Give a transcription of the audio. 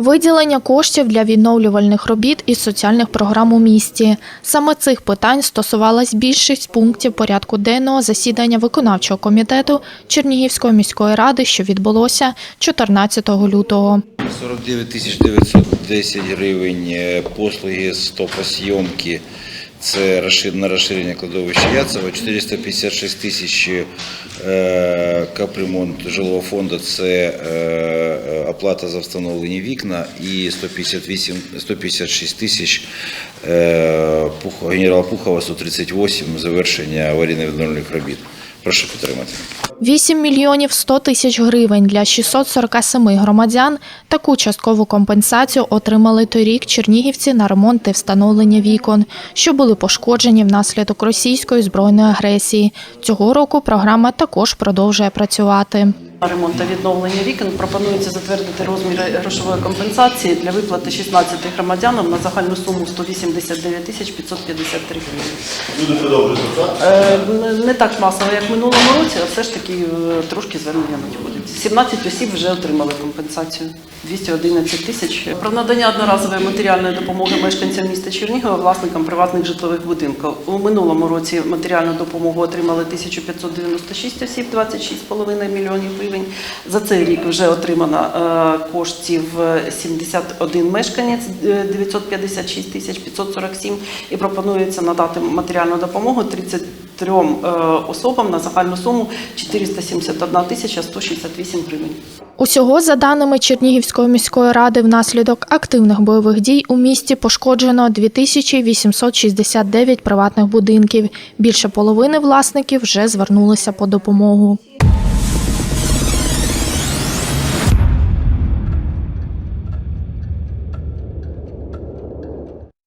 Виділення коштів для відновлювальних робіт і соціальних програм у місті. Саме цих питань стосувалась більшість пунктів порядку денного засідання виконавчого комітету Чернігівської міської ради, що відбулося 14 лютого. 49 тисяч 910 гривень е, послуги з топосйомки. Це на розширення кладовища Яцева, 456 тисяч е, капремонт жилого фонду це е, оплата за встановлені вікна і 158, 156 тисяч е, генерала Пухова 138 завершення аварійно-відновлених робіт. Прошу підтримати. 8 мільйонів 100 тисяч гривень для 647 громадян. Таку часткову компенсацію отримали торік чернігівці на ремонт і встановлення вікон, що були пошкоджені внаслідок російської збройної агресії. Цього року програма також продовжує працювати. Ремонт та відновлення вікон пропонується затвердити розміри грошової компенсації для виплати 16 громадянам на загальну суму 189 тисяч 553 гривні. Люди звертатися. Е, не- Не так масово, як в минулому році, а все ж таки е, трошки звернення надходять. 17 осіб вже отримали компенсацію. 211 тисяч. Про надання одноразової матеріальної допомоги мешканцям міста Чернігова, власникам приватних житлових будинків. У минулому році матеріальну допомогу отримали 1596 осіб, 26,5 мільйонів гривень. За цей рік вже отримано е, коштів е, 71 мешканець, е, 956 тисяч 547 і пропонується надати матеріальну допомогу 33 е, особам на загальну суму 471 тисяча 168 гривень. Усього, за даними Чернігівської міської ради, внаслідок активних бойових дій у місті пошкоджено 2869 приватних будинків. Більше половини власників вже звернулися по допомогу.